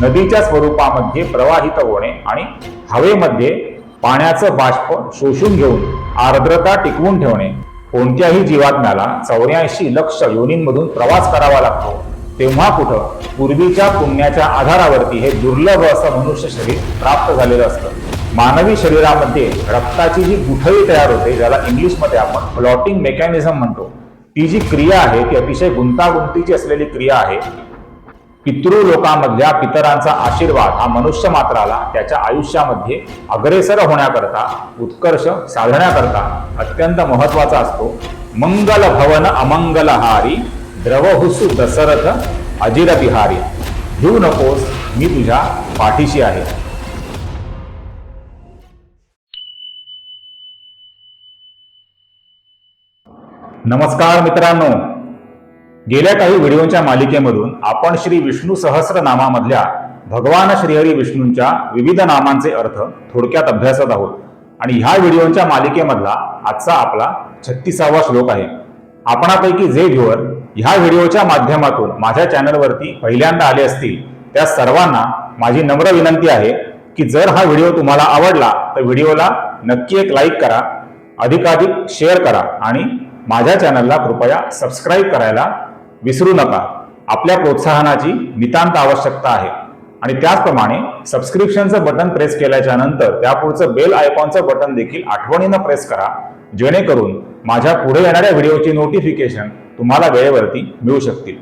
नदीच्या स्वरूपामध्ये प्रवाहित होणे आणि हवेमध्ये पाण्याचं बाष्प शोषून घेऊन आर्द्रता टिकवून ठेवणे कोणत्याही जीवात्म्याला चौऱ्याऐंशी लक्ष योनींमधून प्रवास करावा लागतो तेव्हा कुठं पूर्वीच्या पुण्याच्या आधारावरती हे दुर्लभ असं मनुष्य शरीर प्राप्त झालेलं असतं. मानवी शरीरामध्ये रक्ताची जी गुठळी तयार होते ज्याला इंग्लिशमध्ये आपण क्लॉटिंग मेकॅनिझम म्हणतो. ती जी क्रिया आहे ती अतिशय गुंतागुंतीची असलेली क्रिया आहे पितृ लोकांमधल्या पितरांचा आशीर्वाद हा मनुष्य मात्राला त्याच्या आयुष्यामध्ये अग्रेसर होण्याकरता उत्कर्ष साधण्याकरता अत्यंत महत्त्वाचा असतो. मंगल भवन अमंगलहारी द्रवहुसु दशरथ अजिर बिहारी नकोस मी तुझ्या पाठीशी आहे. नमस्कार मित्रांनो. गेल्या काही व्हिडिओच्या मालिकेमधून आपण श्री विष्णू सहस्रनामामधल्या भगवान श्रीहरी विष्णूंच्या विविध नामांचे अर्थ थोडक्यात अभ्यासत आहोत. आणि ह्या व्हिडिओच्या मालिकेमधला आजचा आपला छत्तीसावा श्लोक आहे. आपणापैकी जे व्ह्युअर ह्या व्हिडिओच्या माध्यमातून माझ्या चॅनलवरती पहिल्यांदा आले असतील त्या सर्वांना माझी नम्र विनंती आहे की जर हा व्हिडिओ तुम्हाला आवडला तर व्हिडिओला नक्की एक लाईक करा अधिकाधिक शेअर करा आणि माझ्या चॅनलला कृपया सबस्क्राईब करायला विसरू नका. आपल्या प्रोत्साहनाची नितांत आवश्यकता आहे. आणि त्याचप्रमाणे सबस्क्रिप्शनचं बटन प्रेस केल्याच्यानंतर त्यापुढचं बेल आयकॉनचं बटन देखील आठवणीनं प्रेस करा. जेणेकरून माझ्या पुढे येणाऱ्या व्हिडिओची नोटिफिकेशन तुम्हाला वेळेवरती मिळू शकतील.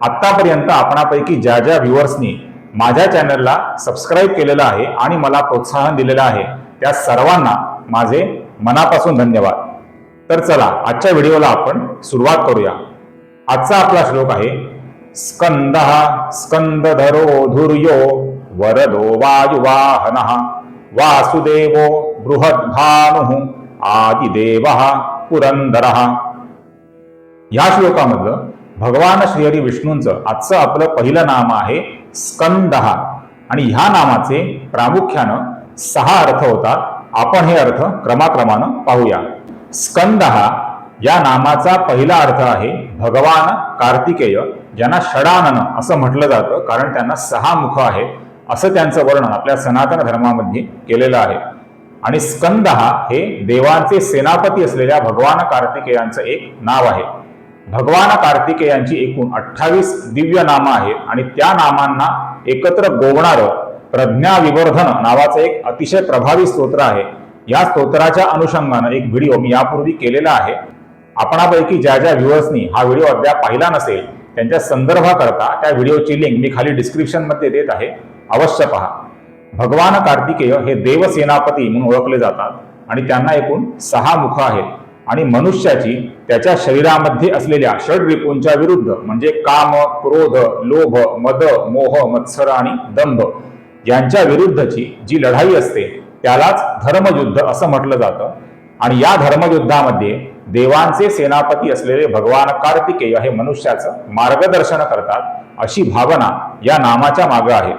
आत्तापर्यंत आपणापैकी ज्या ज्या व्ह्युअर्सनी माझ्या चॅनलला सबस्क्राईब केलेलं आहे आणि मला प्रोत्साहन दिलेलं आहे त्या सर्वांना माझे मनापासून धन्यवाद. तर चला आजच्या व्हिडिओला आपण सुरुवात करूया. आजचा आपला श्लोक आहे स्कंद स्कंदधरो धुर्यो वरदो वायुवाहन वासुदेवो बृहद्भानु आदिदेव पुरंदर. या श्लोकामधलं भगवान श्रीहरी विष्णूंचं आजचं आपलं पहिलं नाम आहे स्कंदहा आणि ह्या नामाचे प्रामुख्यानं सहा अर्थ होतात. आपण हे अर्थ क्रमाक्रमानं पाहूया. स्कंद हा या नामाचा पहिला अर्थ आहे भगवान कार्तिकेय ज्यांना षडानन असं म्हटलं जातं कारण त्यांना सहा मुख आहेत असं त्यांचं वर्णन आपल्या सनातन धर्मामध्ये केलेलं आहे. आणि स्कंद हा हे देवांचे सेनापती असलेल्या भगवान कार्तिकेयांचं एक नाव आहे. भगवान कार्तिकेयांची एकूण अठ्ठावीस दिव्य नामं आहेत आणि त्या नामांना एकत्र गोवणारं प्रज्ञा विवर्धन नावाचं एक अतिशय प्रभावी स्तोत्र आहे. या स्तोत्राच्या अनुषंगानं एक व्हिडिओ मी यापूर्वी केलेला आहे. आपणापैकी ज्या ज्या व्ह्युअर्सनी हा व्हिडिओ अद्याप पाहिला नसेल त्यांच्या संदर्भाकरता त्या व्हिडिओची लिंक मी खाली डिस्क्रिप्शनमध्ये देत आहे. अवश्य पहा. भगवान कार्तिकेय हे देवसेनापती म्हणून ओळखले जातात आणि त्यांना एकूण सहा मुख आहेत. आणि मनुष्याची त्याच्या शरीरामध्ये असलेल्या षडरिपूंच्या विरुद्ध म्हणजे काम क्रोध लोभ मद मोह मत्सर आणि दंभ यांच्या विरुद्धची जी लढाई असते त्यालाच धर्मयुद्ध असं म्हटलं जातं. आणि या धर्मयुद्धामध्ये देवांचे सेनापती असलेले भगवान कार्तिकेय हे मनुष्याचं मार्गदर्शन करतात अशी भावना या नामाच्या मागं आहे.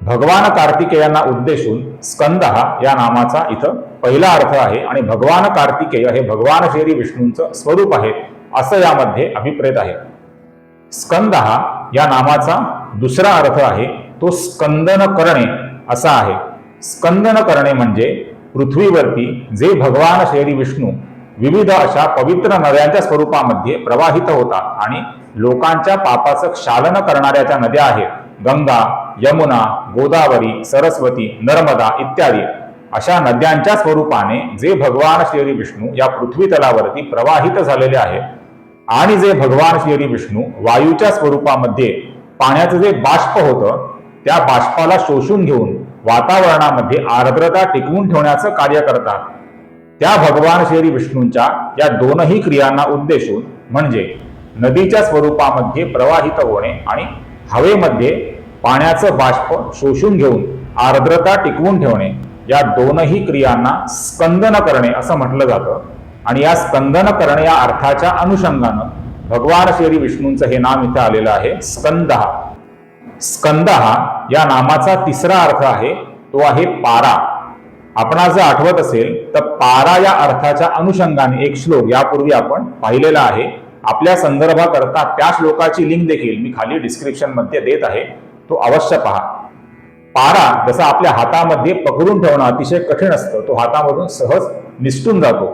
भगवान कार्तिकेयांना उद्देशून स्कंद हा या नामाचा इथं पहिला अर्थ आहे आणि भगवान कार्तिकेय हे भगवान श्री विष्णूंचं स्वरूप आहे असं यामध्ये अभिप्रेत आहे. स्कंद हा या नामाचा दुसरा अर्थ आहे तो स्कंदन करणे असा आहे. स्कंदन करणे म्हणजे पृथ्वीवरती जे भगवान शहरी विष्णू विविध अशा पवित्र नद्यांच्या स्वरूपामध्ये प्रवाहित होतात आणि लोकांच्या पापाचं क्षालन करणाऱ्या नद्या आहेत. गंगा यमुना गोदावरी सरस्वती नर्मदा इत्यादी. अशा नद्यांच्या स्वरूपाने जे भगवान श्री विष्णू या पृथ्वी तलावरती प्रवाहित झालेले आहेत. आणि जे भगवान श्री विष्णू वायूच्या स्वरूपामध्ये पाण्याचं जे बाष्प होतं त्या बाष्पाला शोषून घेऊन वातावरणामध्ये आर्द्रता टिकवून ठेवण्याचं कार्य करतात. त्या भगवान श्री विष्णूंच्या या दोनही क्रियांना उद्देशून म्हणजे नदीच्या स्वरूपामध्ये प्रवाहित होणे आणि हवेमध्ये पाण्याचं बाष्प शोषून घेऊन आर्द्रता टिकवून ठेवणे या दोनही क्रियांना स्कंदन करणे असं म्हटलं जातं. आणि या स्कंदन करणे या अर्थाच्या अनुषंगानं भगवान श्री विष्णूंचं हे नाम इथं आलेलं आहे स्कंद. स्कंद हा या नामाचा तिसरा अर्थ आहे तो आहे पारा. आपणा जर आठवत असेल तर पारा या अर्थाच्या अनुषंगाने एक श्लोक यापूर्वी आपण पाहिलेला आहे. आपल्या संदर्भाकरता त्या श्लोकाची लिंक देखील मी खाली डिस्क्रिप्शनमध्ये देत आहे. तो अवश्य पहा. पारा जसा आपल्या हातामध्ये पकडून ठेवणं अतिशय कठीण असतं तो हातामधून सहज निसटून जातो.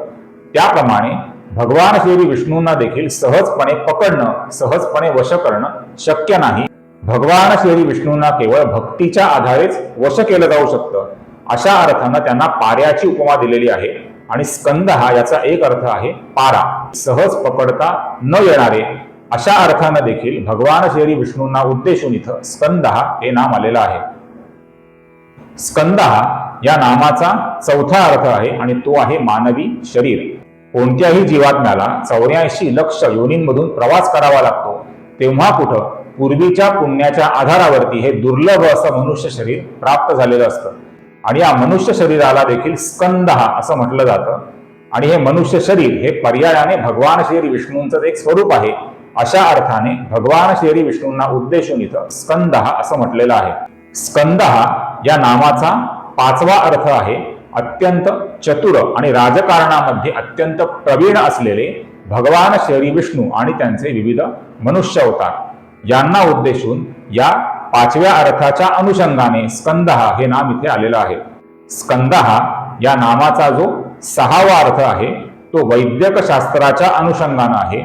त्याप्रमाणे भगवान श्री विष्णूंना देखील सहजपणे पकडणं सहजपणे वश करणं शक्य नाही. भगवान श्री विष्णूंना केवळ भक्तीच्या आधारेच वश केलं जाऊ शकतं. अशा अर्थानं त्यांना पाऱ्याची उपमा दिलेली आहे. आणि स्कंद हा याचा एक अर्थ आहे पारा. सहज पकडता न येणारे. अशा अर्थानं देखील भगवान श्री विष्णूंना उद्देशून इथं स्कंद हा हे नाम आलेलं आहे. स्कंद हा या नामाचा चौथा अर्थ आहे आणि तो आहे मानवी शरीर. कोणत्याही जीवात्म्याला चौऱ्याऐंशी लक्ष योनींमधून प्रवास करावा लागतो. तेव्हा कुठं पूर्वीच्या पुण्याच्या आधारावरती हे दुर्लभ असं मनुष्य शरीर प्राप्त झालेलं असतं. आणि या मनुष्य शरीराला देखील स्कंद हा असं म्हटलं जातं. आणि हे मनुष्य शरीर हे पर्यायाने भगवान श्री विष्णूंचं एक स्वरूप आहे. अशा अर्थाने भगवान श्री विष्णूंना उद्देशून इथं स्कंद हा असं म्हटलेलं आहे. स्कंद हा या नामाचा पाचवा अर्थ आहे. अत्यंत चतुर आणि राजकारणामध्ये अत्यंत प्रवीण असलेले भगवान श्री विष्णू आणि त्यांचे विविध मनुष्य अवतार. यांना उद्देशून या पाचव्या अर्थाच्या अनुषंगाने स्कंदहा हे नाम इथे आलेलं आहे. स्कंदहा या नामाचा जो सहावा अर्थ आहे तो वैद्यक शास्त्राच्या अनुषंगानं आहे.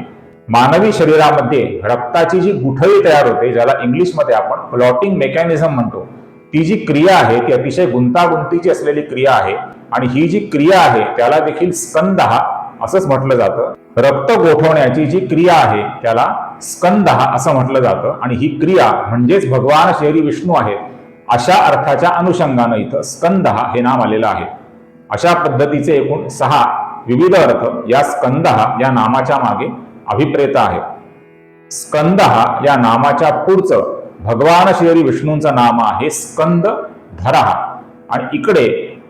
मानवी शरीरामध्ये रक्ताची जी गुठळी तयार होते ज्याला इंग्लिशमध्ये आपण क्लॉटिंग मेकॅनिझम म्हणतो ती जी क्रिया आहे ती अतिशय गुंतागुंतीची असलेली क्रिया आहे आणि ही जी क्रिया आहे त्याला देखील स्कंदहा असंच म्हटलं जातं. रक्त गोठवण्याची जी क्रिया आहे त्याला स्कंद असं म्हटलं जातं. आणि ही क्रिया म्हणजेच भगवान श्री विष्णू आहेत अशा अर्थाच्या अनुषंगानं इथं स्कंद हे नाम आलेलं आहे. अशा पद्धतीचे एकूण सहा विविध अर्थ या स्कंद या नामाच्या मागे अभिप्रेत आहे. स्कंद या नामाच्या पुढचं भगवान श्री विष्णूंचं नाम आहे स्कंद धरा. आणि इकडे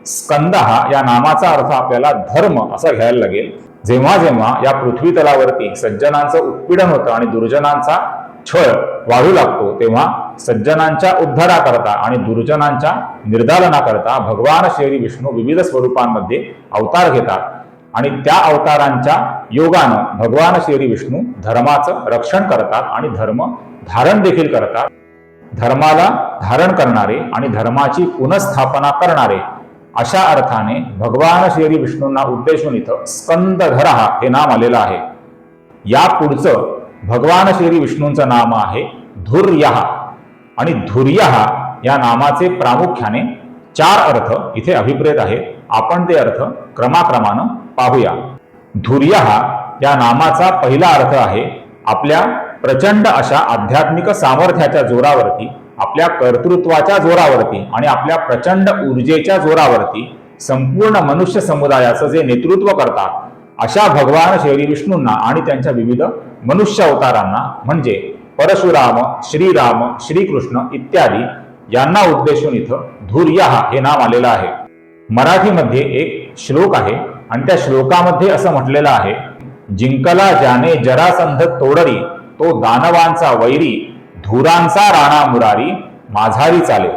स्कंद या नामाचा अर्थ आपल्याला धर्म असा घ्यायला लागेल. जेव्हा जेव्हा या पृथ्वी तलावरती सज्जनांचं उत्पीडन होतं आणि दुर्जनांचा छळ वाढू लागतो तेव्हा सज्जनांच्या उद्धाराकरता आणि दुर्जनांच्या निर्दालनाकरता भगवान श्री विष्णू विविध स्वरूपांमध्ये अवतार घेतात. आणि त्या अवतारांच्या योगानं भगवान श्री विष्णू धर्माचं रक्षण करतात आणि धर्म धारण देखील करतात. धर्माला धारण करणारे आणि धर्माची पुनःस्थापना करणारे अशा अर्थाने भगवान श्री विष्णूंना उद्देशून इथं स्कंदधरा हे नाम आलेलं आहे. या पुढचं भगवान श्री विष्णूंचं नाम आहे धुर्यहा आणि धुर्यहा या नामाचे प्रामुख्याने चार अर्थ इथे अभिप्रेत आहेत. आपण ते अर्थ क्रमाक्रमानं पाहूया. धुर्यहा या नामाचा पहिला अर्थ आहे आपल्या प्रचंड अशा आध्यात्मिक सामर्थ्याच्या जोरावरती आपल्या कर्तृत्वाच्या जोरावरती आणि आपल्या प्रचंड ऊर्जेच्या जोरावरती संपूर्ण मनुष्य समुदायाचं जे नेतृत्व करतात अशा भगवान श्री विष्णूंना आणि त्यांच्या विविध मनुष्य अवतारांना म्हणजे परशुराम श्रीराम श्रीकृष्ण इत्यादी यांना उद्देशून इथं धुर्यहा हे नाम आलेलं आहे. मराठीमध्ये एक श्लोक आहे आणि त्या श्लोकामध्ये असं म्हटलेलं आहे जिंकला ज्याने जरासंध तोडरी तो दानवांचा वैरी धुरांचा राणा मुरारी माझारी चाले.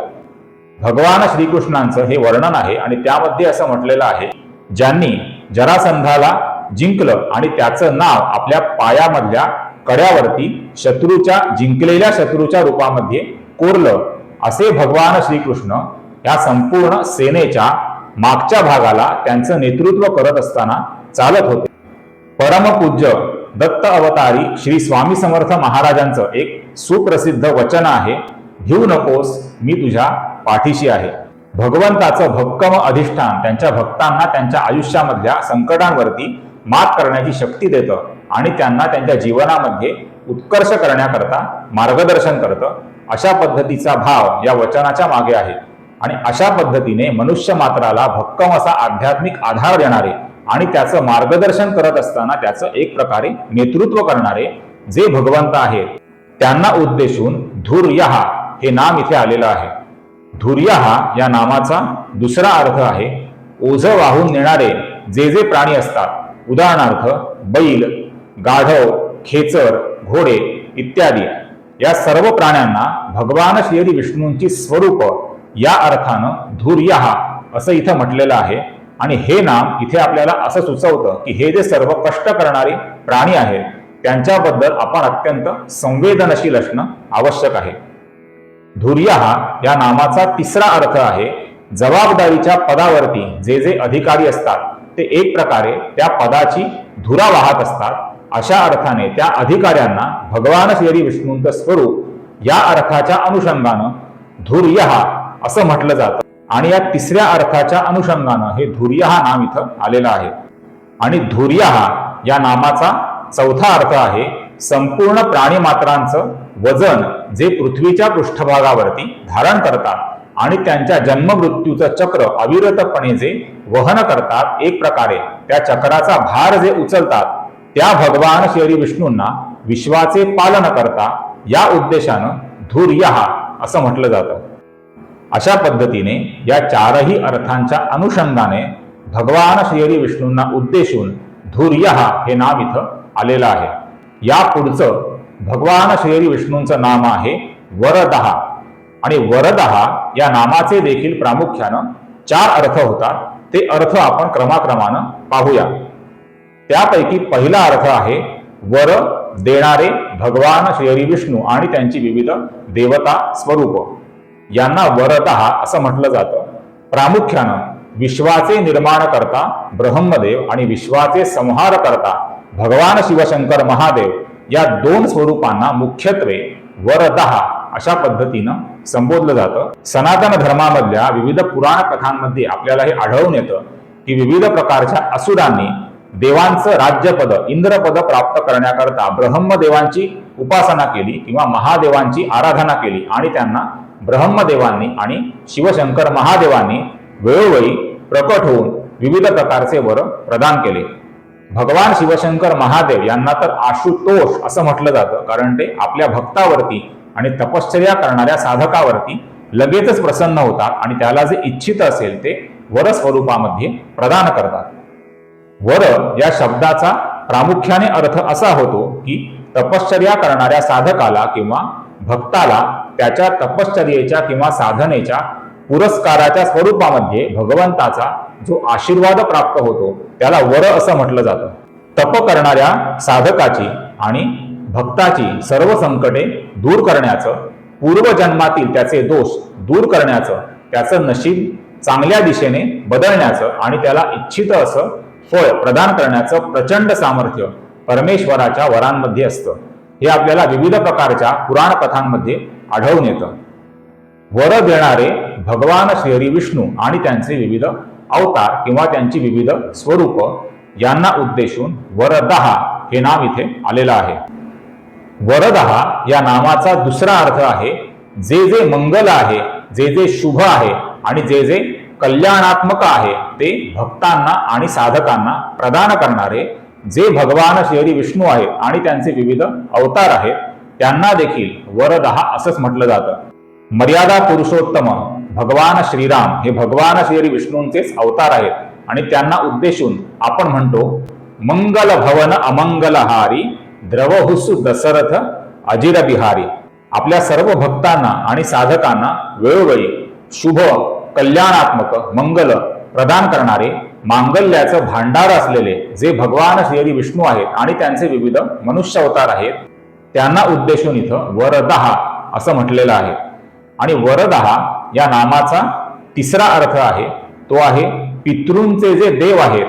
भगवान श्रीकृष्णांचं हे वर्णन आहे आणि त्यामध्ये असं म्हटलेलं आहे ज्यांनी जरासंधाला जिंकलं आणि त्याचं नाव आपल्या पायामधल्या कड्यावरती शत्रूच्या जिंकलेल्या शत्रूच्या रूपामध्ये कोरलं असे भगवान श्रीकृष्ण या संपूर्ण सेनेच्या मागच्या भागाला त्यांचं नेतृत्व करत असताना चालत होते. परमपूज्य दत्त अवतारी श्री स्वामी समर्थ महाराजांचं एक सुप्रसिद्ध वचन आहे घेऊ नकोस मी तुझ्या पाठीशी आहे. भगवंताचं भक्कम अधिष्ठान त्यांच्या भक्तांना त्यांच्या आयुष्यामधल्या संकटांवरती मात करण्याची शक्ती देतं आणि त्यांना त्यांच्या जीवनामध्ये उत्कर्ष करण्याकरता मार्गदर्शन करतं अशा पद्धतीचा भाव या वचनाच्या मागे आहे. आणि अशा पद्धतीने मनुष्य मात्राला भक्कम असा आध्यात्मिक आधार देणारे आणि त्याचं मार्गदर्शन करत असताना त्याचं एक प्रकारे नेतृत्व करणारे जे भगवंत आहेत त्यांना उद्देशून धुर्यहा हे नाम इथे आलेलं आहे. धुर्यहा या नामाचा दुसरा अर्थ आहे ओझ वाहून नेणारे जे जे प्राणी असतात उदाहरणार्थ बैल गाढव खेचर घोडे इत्यादी या सर्व प्राण्यांना भगवान श्री विष्णूंची स्वरूप या अर्थानं धुर्यहा असं इथं म्हटलेलं आहे. आणि हे नाम इथे आपल्याला असं सुचवतं की हे जे सर्व कष्ट करणारे प्राणी आहेत त्यांच्याबद्दल आपण अत्यंत संवेदनशील असणं आवश्यक आहे. धुर्य हा या नामाचा तिसरा अर्थ आहे जबाबदारीच्या पदावरती जे जे अधिकारी असतात ते एक प्रकारे त्या पदाची धुरा वाहत असतात. अशा अर्थाने त्या अधिकाऱ्यांना भगवान श्री विष्णूंचं स्वरूप या अर्थाच्या अनुषंगानं धुर्य हा असं म्हटलं जातं. आणि या तिसऱ्या अर्थाच्या अनुषंगानं हे धुर्य हा नाम इथं आलेलं आहे. आणि धुर्य हा या नामाचा चौथा अर्थ आहे संपूर्ण प्राणी मात्रांचं वजन जे पृथ्वीच्या पृष्ठभागावरती धारण करतात आणि त्यांच्या जन्ममृत्यूचं चक्र अविरतपणे जे वहन करतात एक प्रकारे त्या चक्राचा भार जे उचलतात त्या भगवान श्री विष्णूंना विश्वाचे पालन करता या उद्देशानं धुर्य हा असं म्हटलं जातं. अशा पद्धतीने या चारही अर्थांच्या अनुषंगाने भगवान श्रीहरी विष्णूंना उद्देशून धुर्य हे नाम इथं आलेलं आहे. या पुढचं भगवान श्रीहरी विष्णूंचं नाम आहे वरदहा आणि वरदहा या नामाचे देखील प्रामुख्यानं चार अर्थ होतात. ते अर्थ आपण क्रमाक्रमानं पाहूया. त्यापैकी पहिला अर्थ आहे वर देणारे भगवान श्री विष्णू आणि त्यांची विविध देवता स्वरूप. यांना वरदहा असं म्हटलं जातं. प्रामुख्यानं विश्वाचे निर्माण करता ब्रह्मदेव आणि विश्वाचे संहार करता भगवान शिवशंकर महादेव या दोन स्वरूपांना मुख्यत्वे वरदहा अशा पद्धतीनं संबोधलं जातं. सनातन धर्मामधल्या विविध पुराण कथांमध्ये आपल्याला हे आढळून येतं की विविध प्रकारच्या असुरांनी देवांचं राज्यपद इंद्रपद प्राप्त करण्याकरता ब्रह्मदेवांची उपासना केली किंवा महादेवांची आराधना केली आणि त्यांना ब्रह्मदेवांनी आणि शिवशंकर महादेवांनी वेळोवेळी प्रकट होऊन विविध प्रकारचे वर प्रदान केले. भगवान शिवशंकर महादेव यांना तर आशुतोष असं म्हटलं जातं कारण ते आपल्या भक्तावरती आणि तपश्चर्या करणाऱ्या साधकावरती लगेचच प्रसन्न होतात आणि त्याला जे इच्छित असेल ते वर स्वरूपामध्ये प्रदान करतात. वर या शब्दाचा प्रामुख्याने अर्थ असा होतो की तपश्चर्या करणाऱ्या साधकाला किंवा भक्ताला त्याच्या तपश्चर्येच्या किंवा साधनेच्या पुरस्काराच्या स्वरूपामध्ये भगवंताचा जो आशीर्वाद प्राप्त होतो त्याला वर असं म्हटलं जातं. तप करणाऱ्या साधकाची आणि भक्ताची सर्व संकटे दूर करण्याचं पूर्वजन्मातील त्याचे दोष दूर करण्याचं त्याचं नशीब चांगल्या दिशेने बदलण्याचं आणि त्याला इच्छित असं फळ प्रदान करण्याचं प्रचंड सामर्थ्य परमेश्वराच्या वरांमध्ये असतं. हे आपल्याला विविध प्रकारच्या पुराण कथांमध्ये आढळून येतं. वर देणारे भगवान श्रीहरी विष्णू आणि त्यांचे विविध अवतार किंवा त्यांची विविध स्वरूप यांना उद्देशून वरदहा हे नाम इथे आलेलं आहे. वरदहा या नामाचा दुसरा अर्थ आहे जे जे मंगल आहे जे जे शुभ आहे आणि जे जे कल्याणात्मक आहे ते भक्तांना आणि साधकांना प्रदान करणारे जे भगवान श्री विष्णू आहेत आणि त्यांचे विविध अवतार आहेत त्यांना देखील वरदहा असंच म्हटलं जातं. मर्यादा पुरुषोत्तम भगवान श्रीराम हे भगवान श्री विष्णूंचेच अवतार आहेत आणि त्यांना उद्देशून आपण म्हणतो मंगल भवन अमंगलहारी द्रवहुसु दशरथ अजिरबिहारी. आपल्या सर्व भक्तांना आणि साधकांना वेळोवेळी शुभ कल्याणात्मक मंगल प्रदान करणारे मांगल्याचं भांडार असलेले जे भगवान श्री विष्णू आहेत आणि त्यांचे विविध मनुष्य अवतार आहेत त्यांना उद्देशून इथं वरदहा असं म्हटलेलं आहे. आणि वरदहा या नामाचा तिसरा अर्थ आहे तो आहे पितृंचे जे देव आहेत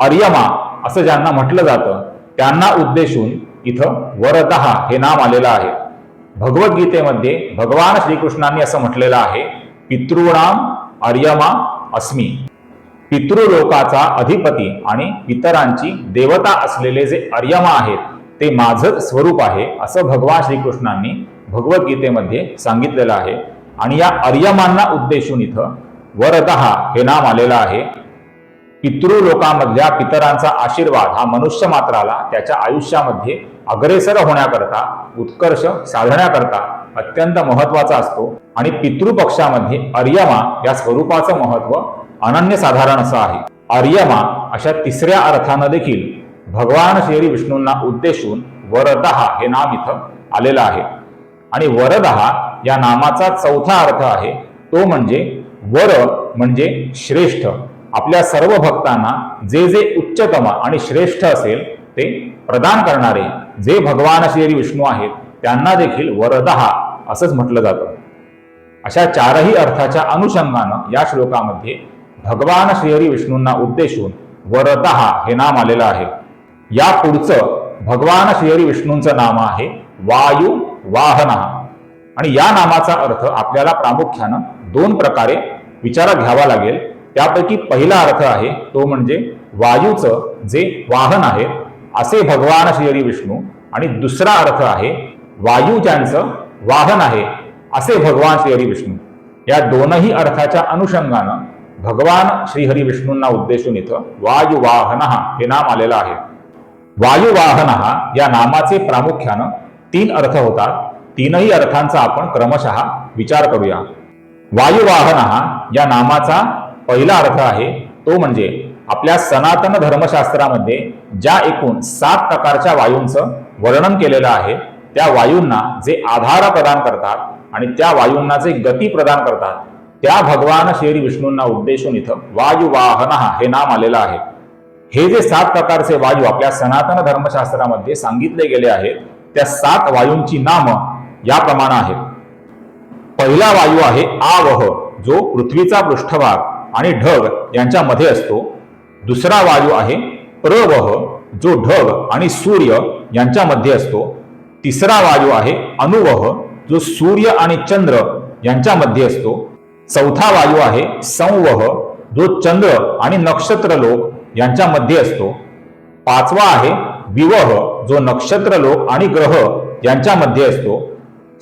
अर्यमा असं ज्यांना म्हटलं जातं त्यांना उद्देशून इथं वरदहा हे नाम आलेलं आहे. भगवद्गीतेमध्ये भगवान श्रीकृष्णांनी असं म्हटलेलं आहे पितृणाम अर्यमा अस्मी. पितृलोकाचा अधिपती आणि पितरांची देवता असलेले जे अर्यमा आहेत ते माझंच स्वरूप आहे असं भगवान श्रीकृष्णांनी भगवद्गीतेमध्ये सांगितलेलं आहे. आणि या अर्यमांना उद्देशून इथं वरदहा हे नाम आलेलं आहे. पितृलोकामधल्या पितरांचा आशीर्वाद हा मनुष्य मात्राला त्याच्या आयुष्यामध्ये अग्रेसर होण्याकरता उत्कर्ष साधण्याकरता अत्यंत महत्त्वाचा असतो. आणि पितृपक्षामध्ये अर्यमा या स्वरूपाचं महत्त्व अनन्यसाधारण असं आहे. अर्यमा अशा तिसऱ्या अर्थानं देखील भगवान श्री विष्णूंना उद्देशून वरदहा हे नाम इथं आलेलं आहे. आणि वरदहा या नामाचा चौथा अर्थ आहे तो म्हणजे वर म्हणजे श्रेष्ठ. आपल्या सर्व भक्तांना जे जे उच्चतम आणि श्रेष्ठ असेल ते प्रदान करणारे जे भगवान श्री विष्णू आहेत त्यांना देखील वरदहा असंच म्हटलं जातं. अशा चारही अर्थाच्या अनुषंगानं या श्लोकामध्ये भगवान श्रीहरी विष्णूंना उद्देशून वरदहा हे नाम आलेलं आहे. या पुढचं भगवान श्रीहरी विष्णूंचं नाम आहे वायू वाहन. आणि या नामाचा अर्थ आपल्याला प्रामुख्यानं दोन प्रकारे विचारात घ्यावा लागेल. त्यापैकी पहिला अर्थ आहे तो म्हणजे वायूचं जे वाहन आहे असे भगवान श्रीहरी विष्णू. आणि दुसरा अर्थ आहे वायू ज्यांचं वाहन आहे असे भगवान श्रीहरी विष्णू. या दोनही अर्थाच्या अनुषंगानं भगवान श्रीहरी विष्णूंना उद्देशून इथं वायुवाहन हे नाम आलेलं आहे. वायुवाहन या नामाचे प्रामुख्यानं तीन अर्थ होतात. तीनही अर्थांचा आपण क्रमशः विचार करूया. वायुवाहन या नामाचा पहिला अर्थ आहे तो म्हणजे आपल्या सनातन धर्मशास्त्रामध्ये ज्या एकूण सात प्रकारच्या वायूंचं वर्णन केलेलं आहे त्या वायूंना जे आधार प्रदान करतात आणि त्या वायूंना जे गती प्रदान करतात त्या भगवान श्री विष्णूंना उद्देशून इथं वायुवाहन हे नाम आलेलं आहे. हे जे सात प्रकारचे वायू आपल्या सनातन धर्मशास्त्रामध्ये सांगितले गेले आहेत त्या सात वायूंची नाम याप्रमाणे आहेत. पहिला वायू आहे आवह जो पृथ्वीचा पृष्ठभाग आणि ढग यांच्यामध्ये असतो. दुसरा वायू आहे प्रवह जो ढग आणि सूर्य यांच्यामध्ये असतो. तिसरा वायू आहे अनुवह जो सूर्य आणि चंद्र यांच्यामध्ये असतो. चौथा वायू आहे संवह जो चंद्र आणि नक्षत्र लोक यांच्यामध्ये असतो. पाचवा आहे विवह जो नक्षत्र लोक आणि ग्रह यांच्यामध्ये असतो.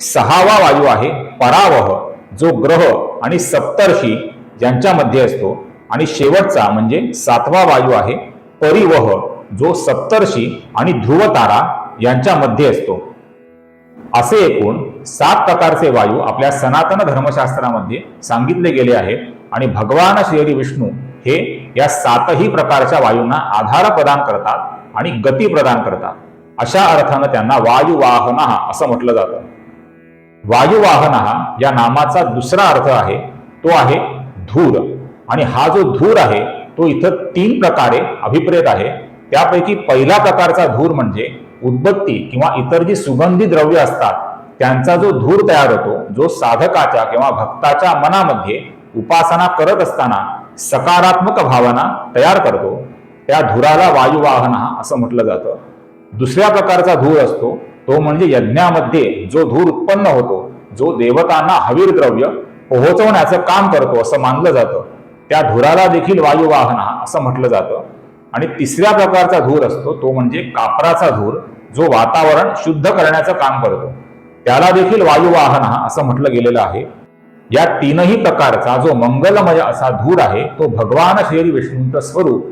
सहावा वायू आहे परावह जो ग्रह आणि सप्तर्षी यांच्यामध्ये असतो. आणि शेवटचा म्हणजे सातवा वायू आहे परिवह जो सप्तर्षी आणि ध्रुवतारा यांच्यामध्ये असतो. असे एकूण सात प्रकारचे वायू आपल्या सनातन धर्मशास्त्रामध्ये सांगितले गेले आहेत आणि भगवान श्री विष्णू हे या सातही प्रकारच्या वायूंना आधार प्रदान करतात आणि गती प्रदान करतात. अशा अर्थानं त्यांना वायुवाहन असं म्हटलं जातं. वायुवाहन या नामाचा दुसरा अर्थ आहे तो आहे धूर. आणि हा जो धूर आहे तो इथं तीन प्रकारे अभिप्रेत आहे. त्यापैकी पहिला प्रकारचा धूर म्हणजे उदबत्ती किंवा इतर जी सुगंधी द्रव्य असतात त्यांचा जो धूर तयार होतो जो साधकाच्या किंवा भक्ताच्या मनामध्ये उपासना करत असताना सकारात्मक भावना तयार करतो त्या धुराला वायुवाहन असं म्हटलं जातं. दुसऱ्या प्रकारचा धूर असतो तो म्हणजे यज्ञामध्ये जो धूर उत्पन्न होतो जो देवतांना हवीर द्रव्य पोहोचवण्याचं काम करतो असं मानलं जातं. त्या धुराला देखील वायुवाहन असं म्हटलं जातं. आणि तिसऱ्या प्रकारचा धूर असतो तो म्हणजे कापराचा धूर जो वातावरण शुद्ध करण्याचं काम करतो. त्याला देखील वायुवाहन असं म्हटलं गेलेलं आहे. या तीनही प्रकारचा जो मंगलमय असा धूर आहे तो भगवान श्री विष्णूंचं स्वरूप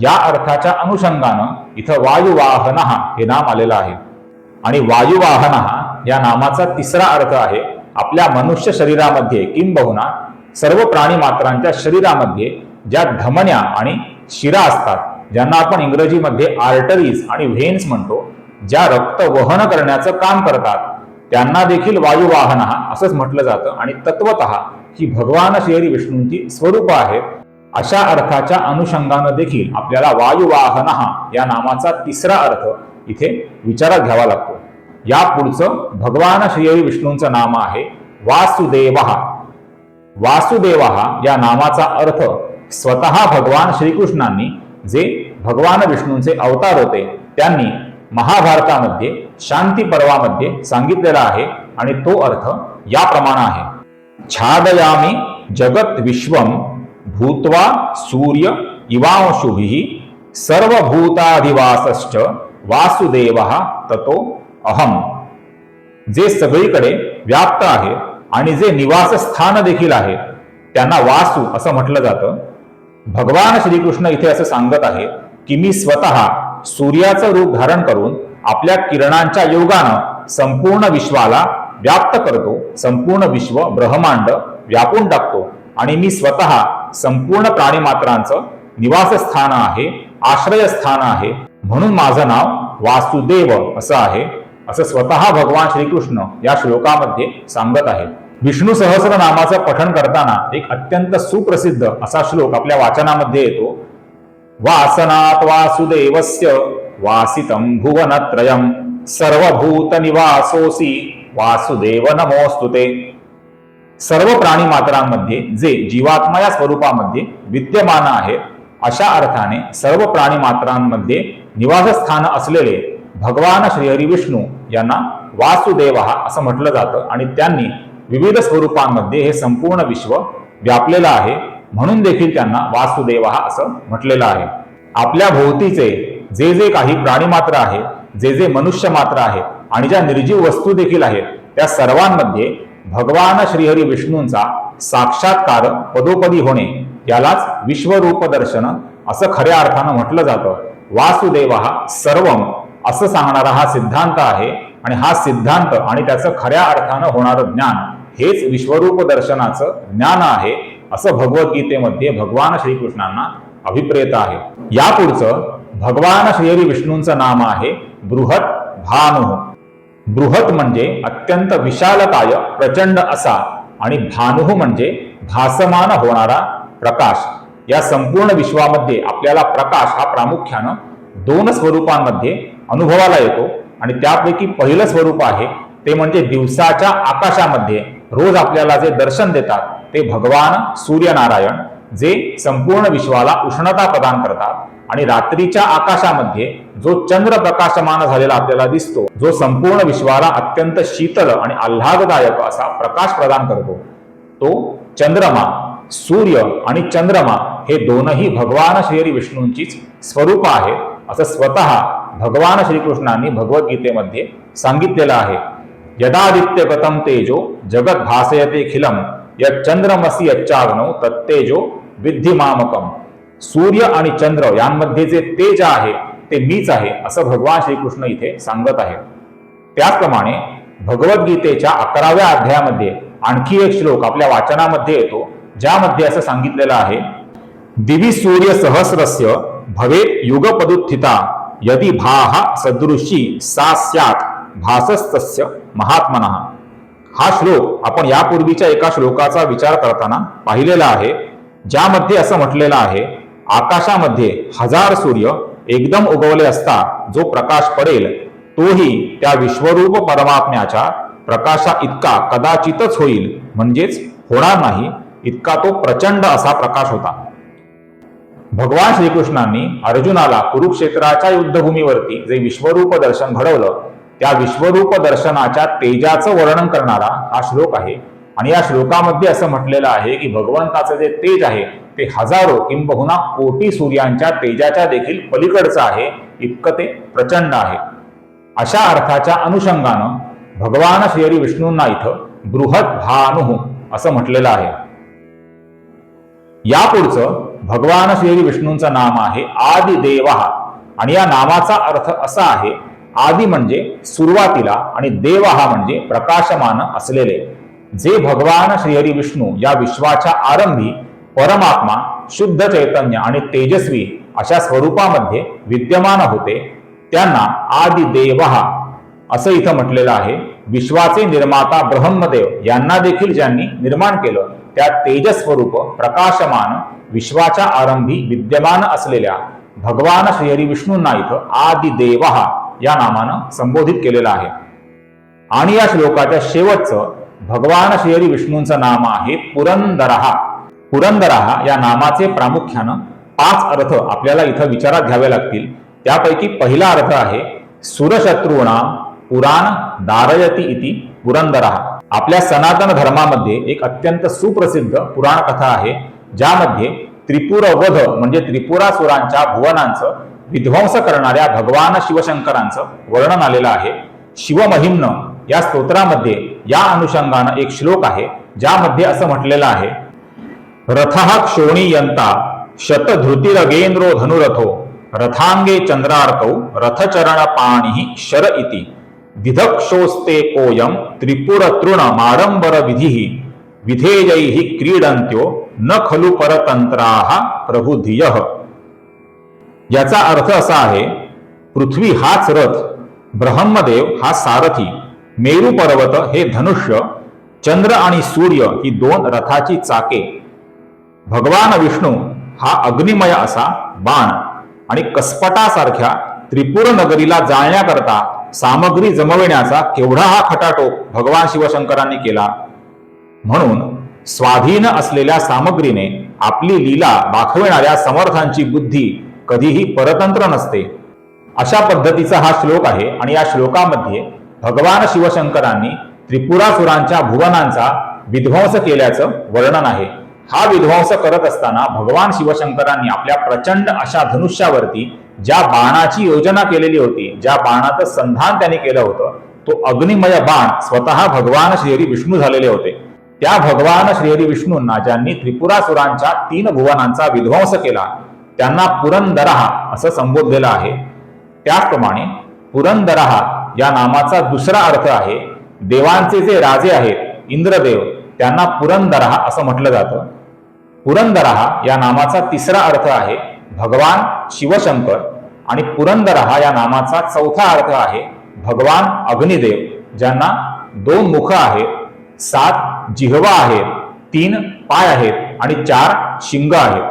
या अर्थाच्या अनुषंगानं इथं वायुवाहन हे नाम आलेलं आहे. आणि वायुवाहन या नामाचा तिसरा अर्थ आहे आपल्या मनुष्य शरीरामध्ये किंबहुना सर्व प्राणी मात्रांच्या शरीरामध्ये ज्या धमन्या आणि शिरा असतात ज्यांना आपण इंग्रजीमध्ये आर्टरीज आणि व्हेन्स म्हणतो ज्या रक्त वहन करण्याचं काम करतात त्यांना देखील वायुवाहन असंच म्हटलं जातं. आणि तत्वत ही भगवान श्री विष्णूंची स्वरूप आहेत अशा अर्थाच्या अनुषंगानं देखील आपल्याला वायुवाहन या नामाचा तिसरा अर्थ इथे विचारात घ्यावा लागतो. या पुढचं भगवान श्री विष्णूंचं नाम आहे वासुदेव. वासुदेव या नामाचा अर्थ स्वतः भगवान श्रीकृष्णांनी जे भगवान विष्णूंचे अवतार होते त्यांनी महाभारतामध्ये शांती पर्वामध्ये सांगितलेला आहे आणि तो अर्थ याप्रमाणे आहे. छादयामी जगत विश्वम भूत्वा सूर्य इवांशुभी सर्वभूताधिवासश्च वासुदेव ततो अहम. जे सगळीकडे व्याप्त आहे आणि जे निवासस्थान देखील आहे त्यांना वासू असं म्हटलं जातं. भगवान श्रीकृष्ण इथे असं सांगत आहे की मी स्वतः सूर्याचं रूप धारण करून आपल्या किरणांच्या योगानं संपूर्ण विश्वाला व्याप्त करतो संपूर्ण विश्व ब्रह्मांड व्यापून टाकतो आणि मी स्वतः संपूर्ण प्राणीमात्रांचं निवासस्थान आहे आश्रयस्थान आहे म्हणून माझं नाव वासुदेव असं आहे असं स्वतः भगवान श्रीकृष्ण या श्लोकामध्ये सांगत आहे विष्णू सहस्र नामाचं पठण करताना एक अत्यंत सुप्रसिद्ध असा श्लोक आपल्या वाचनामध्ये येतो. वासनात वासुदेवस्य वासितं भुवनत्रयं सर्वभूत निवासोसी वासुदेव नमोस्तुते सर्व प्राणी मात्रांमध्ये जे जीवात्मा या स्वरूपामध्ये विद्यमान आहेत अशा अर्थाने सर्व प्राणी मात्रांमध्ये निवासस्थान असलेले भगवान श्रीहरी विष्णू यांना वासुदेव असं म्हटलं जातं आणि त्यांनी विविध स्वरूपांमध्ये हे संपूर्ण विश्व व्यापलेलं आहे. म्हणून देखील त्यांना वासुदेव असं म्हटलेलं आहे. आपल्या भोवतीचे जे जे काही प्राणी मात्र आहे जे जे मनुष्य मात्र आहे आणि ज्या निर्जीव वस्तू देखील आहेत त्या सर्वांमध्ये भगवान श्रीहरी विष्णूंचा साक्षात्कार पदोपदी होणे यालाच विश्वरूप दर्शन असं खऱ्या अर्थानं म्हटलं जातं. वासुदेव हा सर्वम असं सांगणारा हा सिद्धांत आहे आणि हा सिद्धांत आणि त्याचं खऱ्या अर्थानं होणारं ज्ञान हेच विश्वरूप दर्शनाचं ज्ञान आहे असं भगवद्गीतेमध्ये भगवान श्रीकृष्णांना अभिप्रेत आहे. यापुढचं भगवान श्रीहरी विष्णूंचं नाम आहे बृहत भानु. बृहत म्हणजे अत्यंत विशालकाय प्रचंड असा आणि भानु म्हणजे भासमान होणारा प्रकाश. या संपूर्ण विश्वामध्ये आपल्याला प्रकाश हा प्रामुख्यानं दोन स्वरूपांमध्ये अनुभवाला येतो आणि त्यापैकी पहिलं स्वरूप आहे ते म्हणजे दिवसाच्या आकाशामध्ये रोज आपल्याला जे दर्शन देतात ते भगवान सूर्यनारायण जे संपूर्ण विश्वाला उष्णता प्रदान करतात. आणि रात्रीच्या आकाशामध्ये जो चंद्र प्रकाशमान झालेला आपल्याला दिसतो जो संपूर्ण विश्वाला अत्यंत शीतल आणि आल्हाददायक असा प्रकाश प्रदान करतो तो चंद्रमा सूर्य आणि चंद्रमा हे दोनही भगवान श्री विष्णूंचीच स्वरूप आहेत असं स्वतः भगवान श्रीकृष्णांनी भगवद्गीतेमध्ये सांगितलेलं आहे. यदादित्यगतम तेजो जगत भासयते खिलम यच्चंद्रमसी यच्चाग्नौ तत्तेजो विद्धी मामकम सूर्य आणि चंद्र यांमध्ये जे तेज आहे ते मीच आहे असं भगवान श्रीकृष्ण इथे सांगत आहे त्याचप्रमाणे भगवद्गीतेच्या अकराव्या अध्यायामध्ये आणखी एक श्लोक आपल्या वाचनामध्ये येतो ज्यामध्ये असं सांगितलेलं आहे दिवी सूर्य सहस्रस्य भवेत युगपदुत्थिता यदि भाहा सदृशी सा स्यात। भासस्तस्य महात्मना. हा श्लोक आपण यापूर्वीच्या एका श्लोकाचा विचार करताना पाहिलेला आहे ज्यामध्ये असं म्हटलेलं आहे आकाशामध्ये हजार सूर्य एकदम उगवले असता जो प्रकाश पडेल तोही त्या विश्वरूप परमात्म्याच्या प्रकाशा इतका कदाचितच होईल म्हणजेच होणार नाही इतका तो प्रचंड असा प्रकाश होता. भगवान श्रीकृष्णांनी अर्जुनाला कुरुक्षेत्राच्या युद्धभूमीवरती जे विश्वरूप दर्शन घडवलं त्या विश्वरूप दर्शनाच्या तेजाचं वर्णन करणारा हा श्लोक आहे. आणि या श्लोकामध्ये असं म्हटलेलं आहे की भगवंताचं जे तेज आहे ते हजारो किंबहुना कोटी सूर्यांच्या तेजाच्या देखील पलीकडचं आहे. इतकं ते प्रचंड आहे. अशा अर्थाच्या अनुषंगानं भगवान श्रीहरी विष्णूंना इथं बृहत भानु असं म्हटलेलं आहे. यापुढचं भगवान श्री विष्णूंचं नाम आहे आदिदेव. आणि या नामाचा अर्थ असा आहे आदी म्हणजे सुरुवातीला आणि देव हा म्हणजे प्रकाशमान असलेले. जे भगवान श्रीहरी विष्णू या विश्वाच्या आरंभी परमात्मा शुद्ध चैतन्य आणि तेजस्वी अशा स्वरूपामध्ये विद्यमान होते त्यांना आदि देवहा असं इथं म्हटलेलं आहे. विश्वाचे निर्माता ब्रह्मदेव यांना देखील ज्यांनी निर्माण केलं त्या तेजस्वरूप प्रकाशमान विश्वाच्या आरंभी विद्यमान असलेल्या भगवान श्रीहरी विष्णूंना इथं आदिदेव या नामानं संबोधित केलेलं आहे. आणि या श्लोकाच्या शेवटचं भगवान श्रीहरी विष्णूंचं नाम आहे पुरंदरहा. पुरंदरहा या नामाचे प्रामुख्यानं पाच अर्थ आपल्याला इथं विचारात घ्यावे लागतील. त्यापैकी पहिला अर्थ आहे सुरशत्रूणा पुराण दारयती इति पुरंदरहा. आपल्या सनातन धर्मामध्ये एक अत्यंत सुप्रसिद्ध पुराण कथा आहे ज्यामध्ये त्रिपुरवध म्हणजे त्रिपुरासुरांच्या भुवनांचं विध्वंस करणाऱ्या भगवान शिवशंकरांचं वर्णन आलेलं आहे. शिवमहिम्न या स्तोत्रामध्ये या अनुषंगानं एक श्लोक आहे ज्यामध्ये असं म्हटलेलं आहे रथः क्षोणीयंता शतधृतिरगेंद्रो धनुरथो रथांगे चंद्रार्कौ रथचरण पाणी शर इति दिधक्षोस्ते कोयम त्रिपुरतृण माडंबर विधी विधेयैः क्रीडन्त्यो न खलु परतंत्राहा प्रभुधिय याचा अर्थ असा आहे पृथ्वी हाच रथ ब्रह्मदेव हा सारथी मेरू पर्वत हे धनुष्य चंद्र आणि सूर्य ही दोन रथाची चाके. भगवान विष्णू हा अग्निमय असा बाण आणि कसपटासारख्या त्रिपुर नगरीला जाळण्याकरता सामग्री जमविण्याचा केवढा हा खटाटोप भगवान शिवशंकरांनी केला. म्हणून स्वाधीन असलेल्या सामग्रीने आपली लीला दाखविणाऱ्या समर्थांची बुद्धी कधीही परतंत्र नसते. अशा पद्धतीचा हा श्लोक आहे आणि या श्लोकामध्ये भगवान शिवशंकरांनी त्रिपुरासुरांच्या भुवनांचा विध्वंस केल्याचं वर्णन आहे. हा विध्वंस करत असताना भगवान शिवशंकरांनी आपल्या प्रचंड अशा धनुष्यावरती ज्या बाणाची योजना केलेली होती ज्या बाणाचं संधान त्यांनी केलं होतं तो अग्निमय बाण स्वतः भगवान श्रीहरी विष्णू झालेले होते. त्या भगवान श्रीहरी विष्णूंना ज्यांनी त्रिपुरासुरांच्या तीन भुवनांचा विध्वंस केला त्यांना पुरंदरहा असं संबोधलेलं आहे. त्याचप्रमाणे पुरंदरहा या नामाचा दुसरा अर्थ आहे देवांचे जे राजे आहेत इंद्रदेव त्यांना पुरंदरहा असं म्हटलं जातं. पुरंदरहा या नामाचा तिसरा अर्थ आहे भगवान शिवशंकर आणि पुरंदरहा या नामाचा चौथा अर्थ आहे भगवान अग्निदेव ज्यांना दोन मुख आहेत सात जिहवा आहेत तीन पाय आहेत आणि चार शिंग आहेत.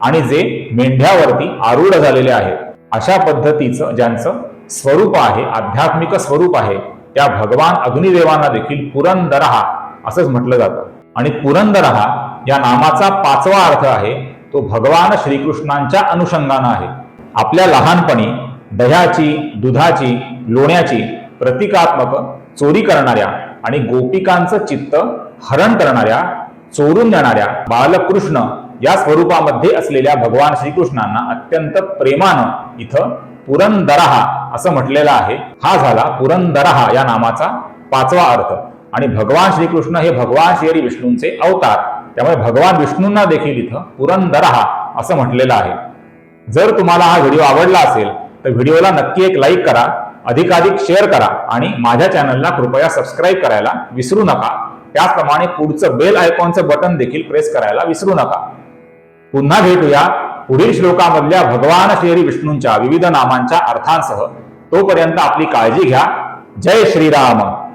आणि जे मेंढ्यावरती आरूढ झालेले आहेत. अशा पद्धतीचं ज्यांचं स्वरूप आहे आध्यात्मिक स्वरूप आहे त्या भगवान अग्निदेवांना देखील पुरंदरहा असंच म्हटलं जातं. आणि पुरंदरहा या नामाचा पाचवा अर्थ आहे तो भगवान श्रीकृष्णांच्या अनुषंगानं आहे. आपल्या लहानपणी दह्याची दुधाची लोण्याची प्रतिकात्मक चोरी करणाऱ्या आणि गोपिकांचं चित्त हरण करणाऱ्या चोरून देणाऱ्या बालकृष्ण या स्वरूपामध्ये असलेल्या भगवान श्रीकृष्णांना अत्यंत प्रेमानं इथं पुरंदरहा असं म्हटलेलं आहे. हा झाला पुरंदरहा या नामाचा पाचवा अर्थ. आणि भगवान श्रीकृष्ण हे भगवान श्री विष्णूंचे अवतार. त्यामुळे भगवान विष्णूंना देखील इथं पुरंदरहा असं म्हटलेलं आहे. जर तुम्हाला हा व्हिडिओ आवडला असेल तर व्हिडिओला नक्की एक लाईक करा अधिकाधिक शेअर करा आणि माझ्या चॅनलला कृपया सबस्क्राईब करायला विसरू नका. त्याचप्रमाणे पुढचं बेल आयकॉनचं बटन देखील प्रेस करायला विसरू नका. पुन्हा भेटूया पुढील श्लोकामधल्या भगवान श्री विष्णूंच्या विविध नामांच्या अर्थांसह. तोपर्यंत आपली काळजी घ्या. जय श्रीराम.